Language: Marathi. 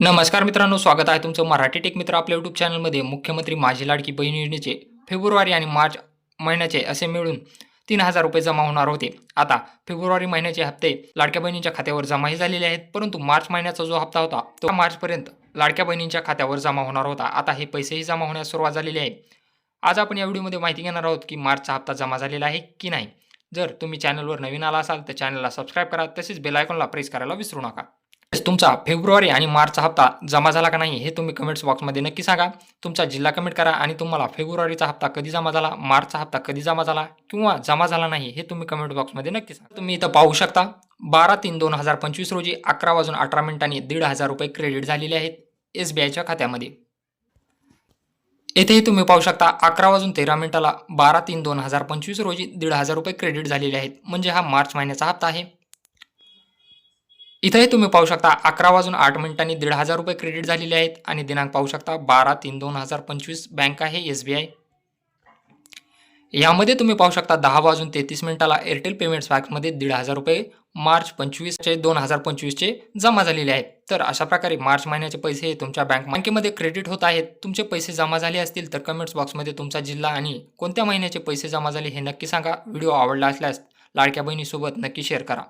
नमस्कार मित्रांनो स्वागत आहे तुमचं मराठी टेक मित्र आपल्या यूट्यूब चॅनलमध्ये मुख्यमंत्री माझी लाडकी बहीण योजनेचे फेब्रुवारी आणि मार्च महिन्याचे असे मिळून तीन हजार रुपये जमा होणार होते. आता फेब्रुवारी महिन्याचे हप्ते लाडक्या बहिणींच्या खात्यावर जमाही झालेले आहेत परंतु मार्च महिन्याचा जो हप्ता होता तो मार्चपर्यंत लाडक्या बहिणींच्या खात्यावर जमा होणार होता. आता हे पैसेही जमा होण्यास सुरुवात झालेली आहे. आज आपण या व्हिडिओमध्ये माहिती घेणार आहोत की मार्चचा हप्ता जमा झालेला आहे की नाही. जर तुम्ही चॅनलवर नवीन आला असाल तर चॅनलला सबस्क्राईब करा. तसेच बेल आयकॉनला प्रेस करायला विसरू नका. तुमचा फेब्रुवारी आणि मार्चचा हप्ता जमा झाला का नाही हे तुम्ही कमेंट्स बॉक्समध्ये नक्की सांगा. तुमचा जिल्हा कमेंट करा आणि तुम्हाला फेब्रुवारीचा हप्ता कधी जमा झाला मार्चचा हप्ता कधी जमा झाला किंवा जमा झाला नाही हे तुम्ही कमेंट बॉक्समध्ये नक्की सांगा. तुम्ही इथं पाहू शकता बारा तीन दोन हजार पंचवीस रोजी अकरा वाजून अठरा मिनिटांनी दीड हजार रुपये क्रेडिट झालेले आहेत एस बी आयच्या खात्यामध्ये. येथेही तुम्ही पाहू शकता अकरा वाजून तेरा मिनिटाला बारा तीन दोन हजार पंचवीस रोजी दीड हजार रुपये क्रेडिट झालेले आहेत. म्हणजे हा मार्च महिन्याचा हप्ता आहे. इथंही तुम्ही पाहू शकता अकरा वाजून आठ मिनिटांनी दीड हजार रुपये क्रेडिट झालेले आहेत आणि दिनांक पाहू शकता बारा तीन दोन हजार पंचवीस बँक आहे एस बी आय यामध्ये तुम्ही पाहू शकता दहा वाजून तेहतीस मिनिटाला एअरटेल पेमेंट्स बँकमध्ये दीड हजार रुपये मार्च पंचवीसचे दोन हजार पंचवीसचे जमा झालेले आहेत. तर अशा प्रकारे मार्च महिन्याचे पैसे हे तुमच्या बँक बँकेमध्ये क्रेडिट होत आहेत. तुमचे पैसे जमा झाले असतील तर कमेंट्स बॉक्समध्ये तुमचा जिल्हा आणि कोणत्या महिन्याचे पैसे जमा झाले हे नक्की सांगा. व्हिडिओ आवडला असल्यास लाडक्या बहिणीसोबत नक्की शेअर करा.